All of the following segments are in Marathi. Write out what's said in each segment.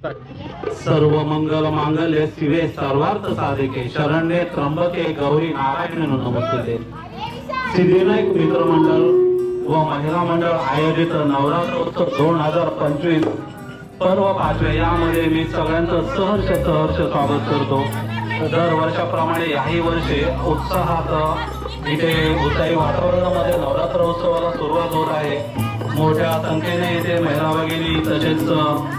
सर्व मंगल मांगल्य शिवे सर्वार्थ साधिके शरण्ये त्र्यंबके गौरी नारायण नमस्ते. सिद्धिविनायक मित्रमंडळ व महिला मंडळ आयोजित नवरात्र उत्सव दोन हजार पंचवीस पर्व पाचवे यामध्ये मी सगळ्यांचं सहर्ष सहर्ष स्वागत करतो. दर वर्षाप्रमाणे याही वर्षी उत्साहात इथे उत्साही वातावरणामध्ये नवरात्र उत्सवाला सुरुवात होत आहे. मोठ्या संख्येने इथे महिला भगिनी तसेच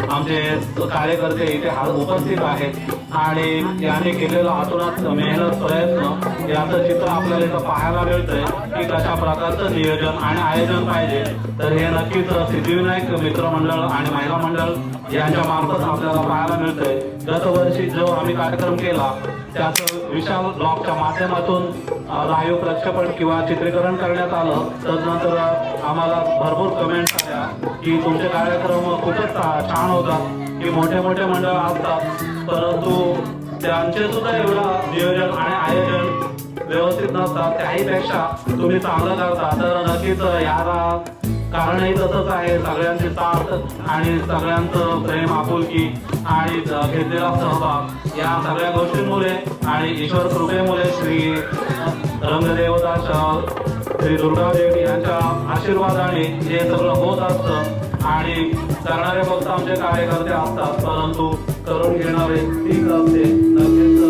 आमचे कार्यकर्ते इथे उपस्थित आहेत. आणि याने केलेला आतुरात मेहनत प्रयत्न याचं चित्र आपल्याला इथं पाहायला मिळतंय की कशा प्रकारचं नियोजन आणि आयोजन पाहिजे. तर हे नक्कीच सिद्धिविनायक मित्रमंडळ आणि महिला मंडळ यांच्या मार्फत आपल्याला पाहायला मिळतंय. गतवर्षी जो आम्ही कार्यक्रम केला त्याचं विशाल ब्लॉकच्या माध्यमातून लाईव्ह प्रक्षेपण किंवा चित्रीकरण करण्यात आलं. तदनंतर आम्हाला भरपूर कमेंट्स आल्या की तुमचे कार्यक्रम खूपच छान होतात. की मोठे मोठे मंडळ असतात. परंतु त्यांचे सुद्धा एवढं नियोजन आणि आयोजन व्यवस्थित नसतात. त्याहीपेक्षा तुम्ही चांगलं करता. तर नक्कीच याला कारणही तसंच आहे. सगळ्यांचे साथ आणि सगळ्यांचं प्रेम आपुलकी आणि घेतलेला सहभाग या सगळ्या गोष्टींमुळे आणि ईश्वर कृपेमुळे श्री रंगदेवता श- श्री दुर्गादेवी यांच्या आशीर्वादाने हे सगळं होत असतं आणि करणारे फक्त आमचे कार्यकर्ते असतात. परंतु करून घेणारे तीच असते. नक्कीच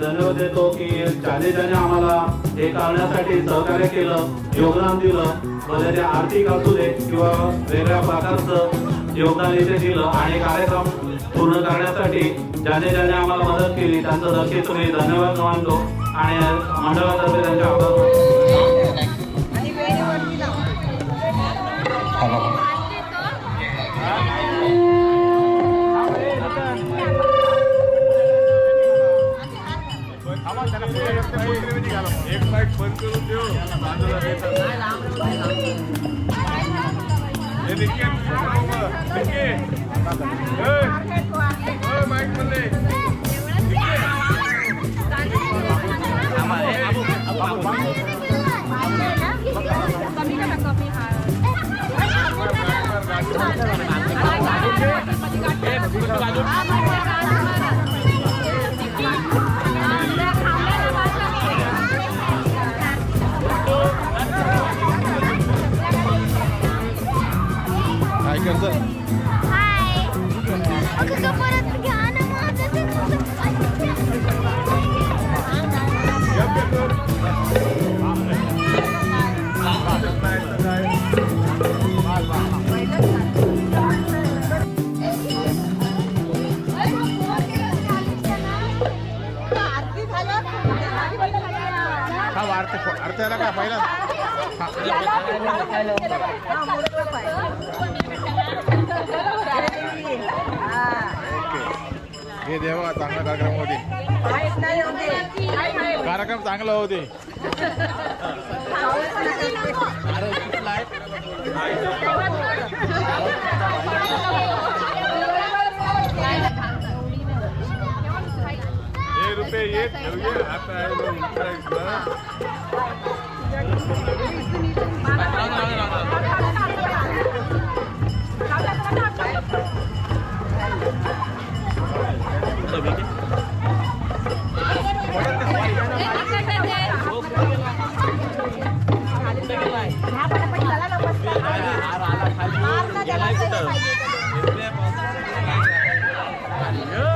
धन्यवाद देतो की ज्याने ज्याने आम्हाला हे करण्यासाठी सहकार्य केलं योगदान दिलं. भले ते आर्थिक असू दे किंवा वेगळ्या प्रकारचं योगदान इथे दिलं आणि कार्यक्रम पूर्ण करण्यासाठी ज्याने ज्याने आम्हाला मदत केली त्यांचं नक्कीच मी धन्यवाद मानतो आणि मंडळातर्फे त्यांचे आभार मानतो. माईक बंद करून देऊ बाजूला देतात. अर्थ याला काय पहिला हे देवा चांगला कार्यक्रम होते कार्यक्रम चांगला होते हे रुपये येत ठेवूया आता आहे बघ, इकडं.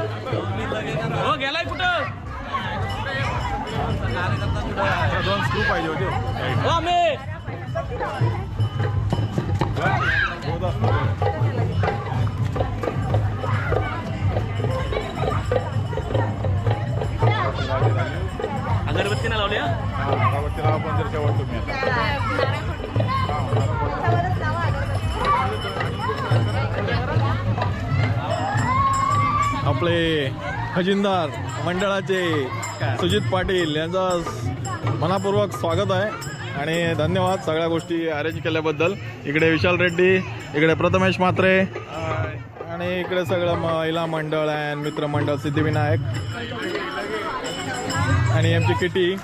हो गेलाय कुठं दोन स्क्रू पाहिजे होते अगरबत्तीला आम्ही अगरबत्ती ना अगरबत्ती लावा पण जर शेवट तुम्ही आपले खजिनदार मंडळाचे सुजित पाटील यांचं मनापूर्वक स्वागत आहे आणि धन्यवाद सगळ्या गोष्टी अरेंज केल्याबद्दल. इकडे विशाल रेड्डी इकडे प्रथमेश म्हात्रे आणि इकडे सगळं महिला मंडळ आहे मित्रमंडळ सिद्धिविनायक. आणि आमची किटी.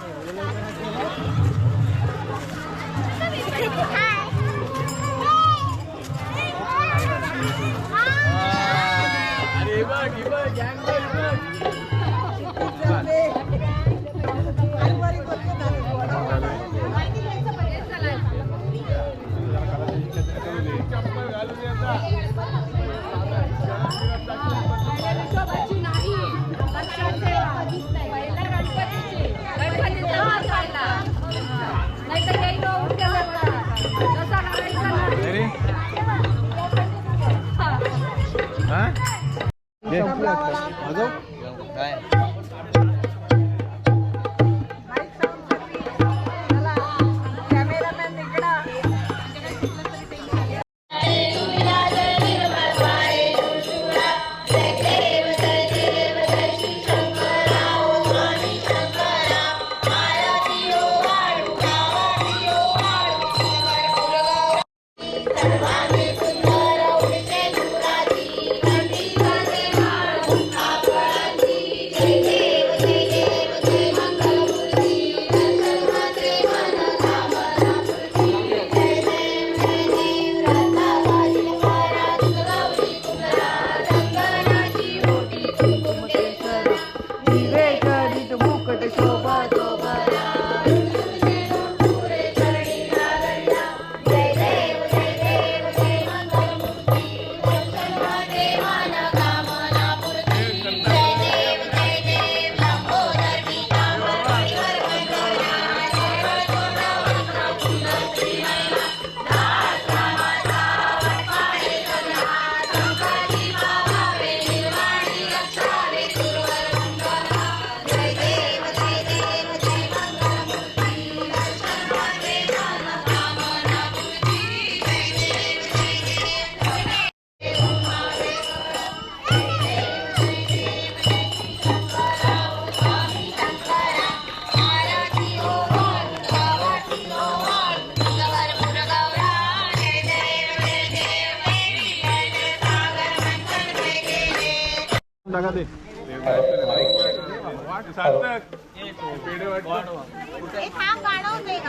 टाका ते.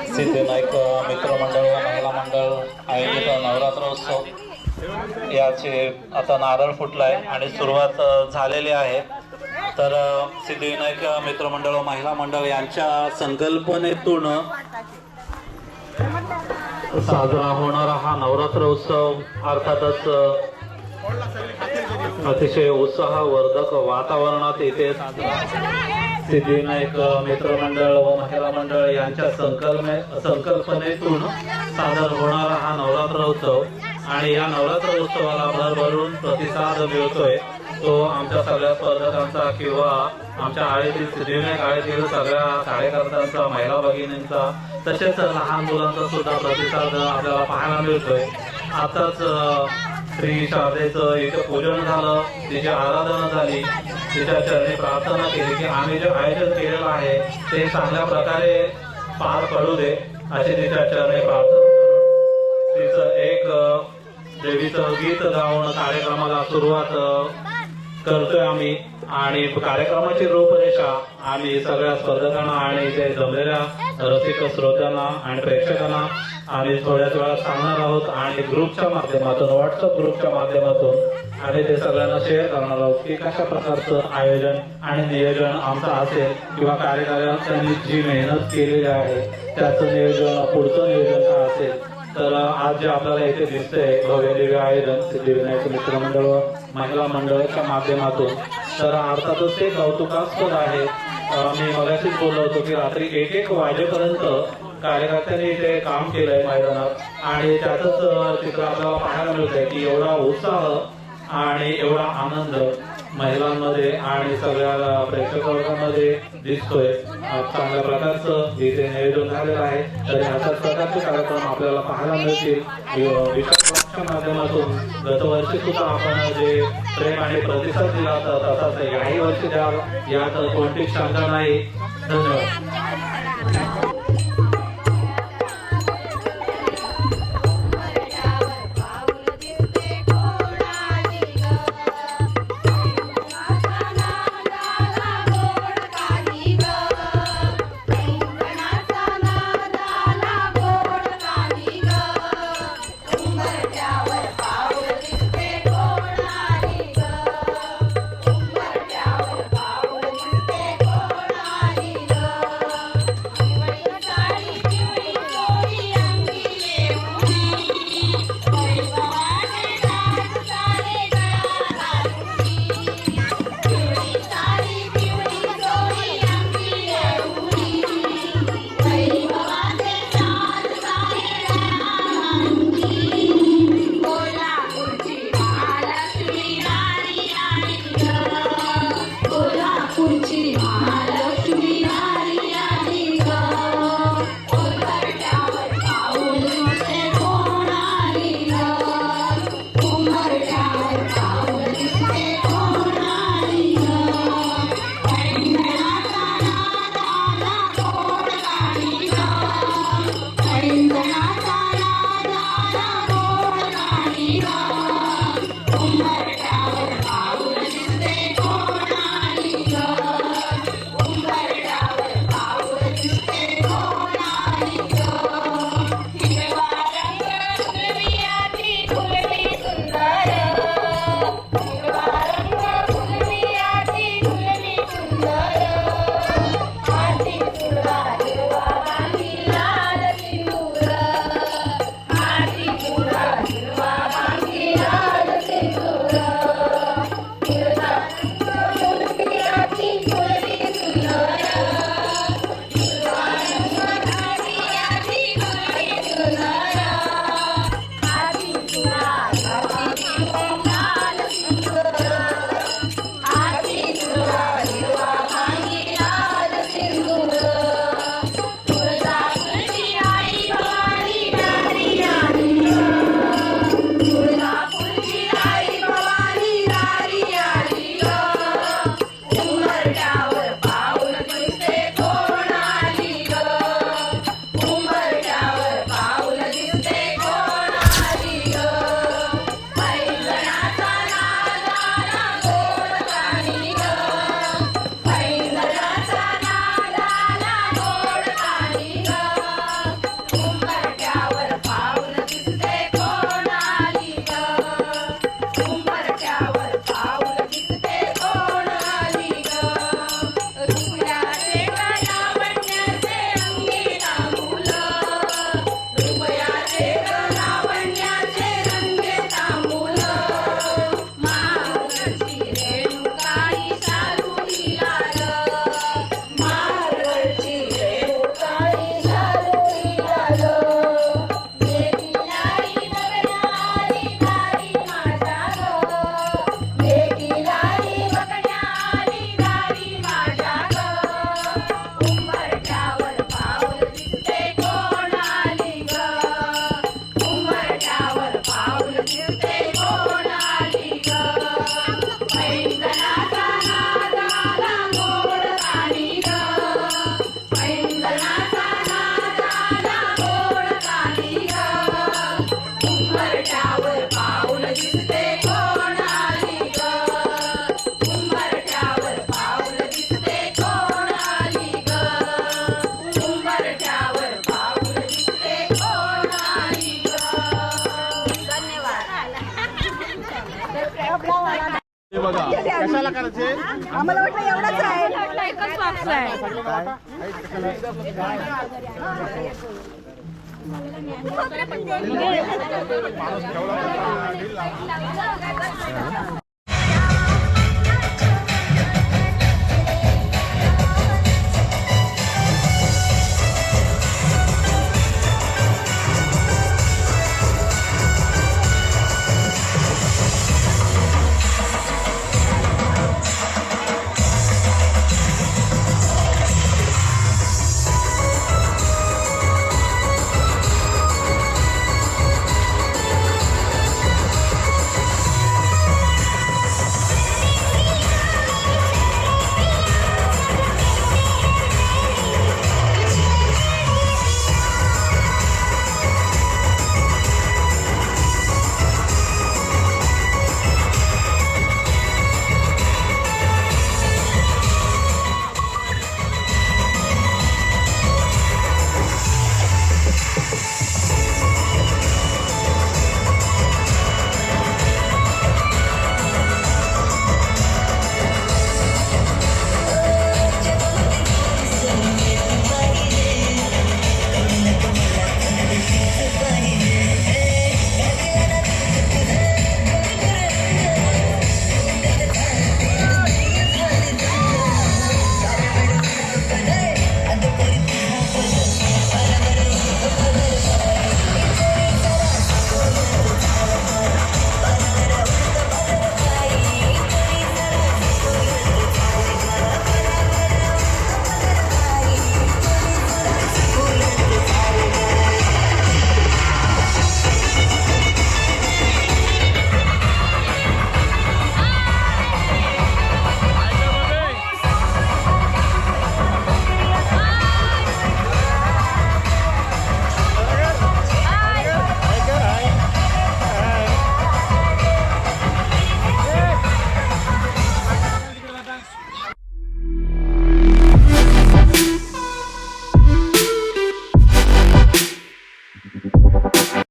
सिद्धिनायक मित्रमंडळ महिला मंडळ आयोजित नवरात्रोत्सव याचे आता नारळ फुटलाय आणि सुरुवात झालेली आहे. तर सिद्धिविनायक मित्रमंडळ व महिला मंडळ यांच्या संकल्पनेतून साजरा होणारा हा नवरात्र उत्सव अर्थातच अतिशय उत्साहवर्धक वातावरणात येते. साजरा सिद्धिविनायक मित्रमंडळ व महिला मंडळ यांच्या संकल्पने संकल्पनेतून सादर होणारा हा नवरात्र उत्सव. आणि या नवरात्र उत्सवाला भरभरून प्रतिसाद मिळतोय. तो आमच्या सगळ्या स्पर्धकांचा किंवा आमच्या आळेतील सिद्धिविनायक आळेतील सगळ्या कार्यकर्त्यांचा महिला भगिनींचा तसेच लहान मुलांचा सुद्धा प्रतिसाद आपल्याला पाहायला मिळतोय. आताच श्री शारदेचं याचं पूजन झालं तिची आराधना झाली तिच्या चरणी प्रार्थना केली की आम्ही जे आयोजन केलेलं आहे ते चांगल्या प्रकारे पार पडू दे अशी तिच्या चरणी प्रार्थना तिचं एक देवीचं गीत गाऊन कार्यक्रमाला सुरुवात करतोय आम्ही. आणि कार्यक्रमाची रूपरेषा आम्ही सगळ्या स्पर्धकांना आणि इथे जमलेल्या रसिक श्रोत्यांना आणि प्रेक्षकांना आम्ही थोड्याच वेळात सांगणार आहोत. आणि ग्रुपच्या माध्यमातून व्हॉट्सअप ग्रुपच्या माध्यमातून आम्ही ते सगळ्यांना शेअर करणार आहोत की कशा प्रकारचं आयोजन आणि नियोजन आमचं असेल किंवा कार्यकर्त्यांनी जी मेहनत केलेली आहे त्याचं नियोजन पुढचं नियोजन काय असेल तर आज जे आपल्याला इथे दिसतंय भव्य दिव्य आयोजन सिद्धिविनायक मित्रमंडळ व महिला मंडळाच्या माध्यमातून. तर अर्थातच ते कौतुकास्पद आहे. मी मगाशीच बोललो होतो की रात्री एक एक वाजेपर्यंत कार्यकर्त्यांनी इथे काम केलंय मैदानात. आणि त्याचंच चित्र आपल्याला पाहायला मिळतंय की एवढा उत्साह आणि एवढा आनंद महिलांमध्ये आणि सगळ्या प्रेक्षक वर्गामध्ये दिसतोय. चांगल्या प्रकारचं इथे नियोजन झालेलं आहे तर अशाच प्रकारचे कार्यक्रम आपल्याला पाहायला मिळतील. वि- माध्यमातून गतवर्षी सुद्धा आपण जे प्रेम आणि प्रतिसाद दिला होता तसाच याही वर्षी द्या यात कोणतीच शंका नाही. धन्यवाद. कशाला करायचे? आम्हाला वाटलं एवढंच आहे. एकच बॉक्स आहे.